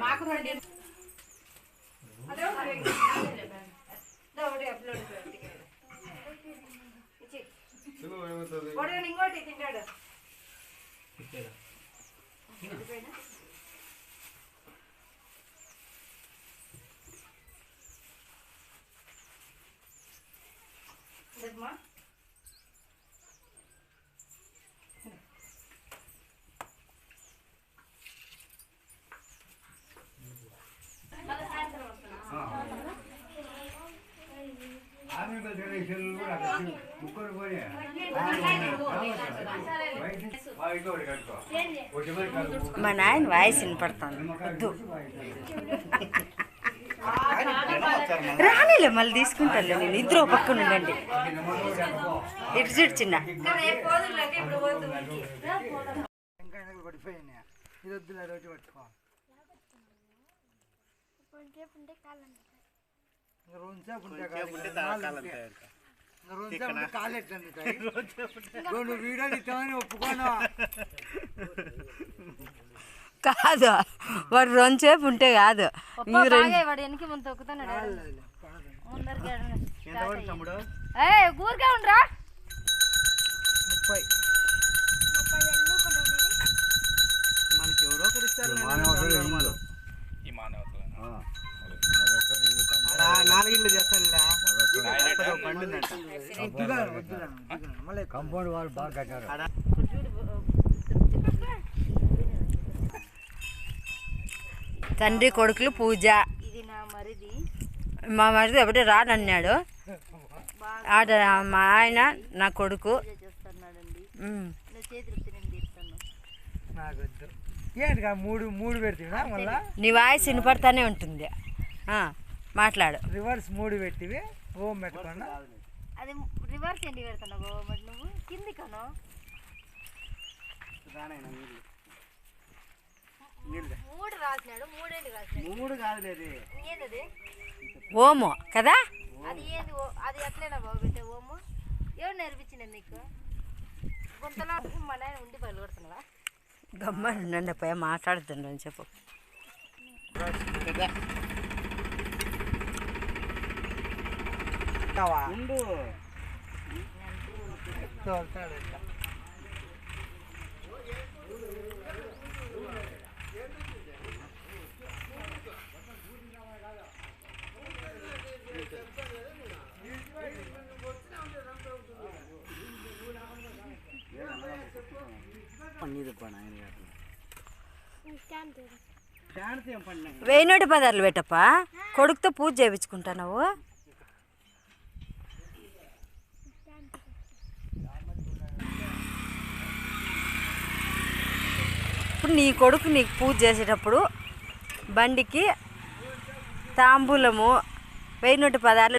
మాకు రెండు ఇంకోటి తింటాడు కూడా ముక్కలు పోయి. మా నాయన వాయిస్ వినపడుతుంది. వద్దు. రానిలే మళ్ళీ తీసుకుంటాను నేను. ఇద్దరు పక్కన ఉండండి. ఇటు చూడు చిన్న. ఇది వద్దులే ఒకటి పట్టుకో. ఉంటే ఉంటే. ఉంటే. నువ్వు వీడియోలు ఇస్తామని ఒప్పుకోను కాదు వాడు రెండుసేపు ఉంటే కాదు. రెండు ఊరికే ఉండరా. ముప్పై. నాలుగిళ్ళు చేస్తానులే. కాంపౌండ్ వాళ్ళు బాగా కట్టారు. తండ్రి కొడుకులు పూజ. ఇది నా మరిది. మా మరిది ఒకటి రానన్నాడు ఆడ మా ఆయన నా కొడుకు. మూడు మూడు పెడుతున్నా మళ్ళా? నీ వాయిస్ వినపడతానే ఉంటుంది. ఆ, మాట్లాడు. రివర్స్ మూడు పెట్టివి ఓం పెట్టుకోండి అది రివర్స్ ఎండి పెడుతున్నావు మరి నువ్వు? కింది కను. మూడు రాసినాడు మూడేళ్ళు రాసినాడు. మూడు కాదులేదు ఏంది ఓము కదా? అది ఏంది అది ఎట్లైనా బాగుంటే ఓము? ఎవరు నేర్పించింది నీకు? గుంతలో మా నాయన ఉండి పళ్ళు కొడుతున్నావా గమ్మని ఉండండి పోయి మాట్లాడుతుండ అని ఉండు వెయ్యి నూట పదార్లు పెట్టప్ప? కొడుకుతో పూజ చేయించుకుంటున్నావు ఇప్పుడు నీ కొడుకు నీకు పూజ చేసేటప్పుడు బండికి తాంబూలము వెయ్యి నూట పదార్లు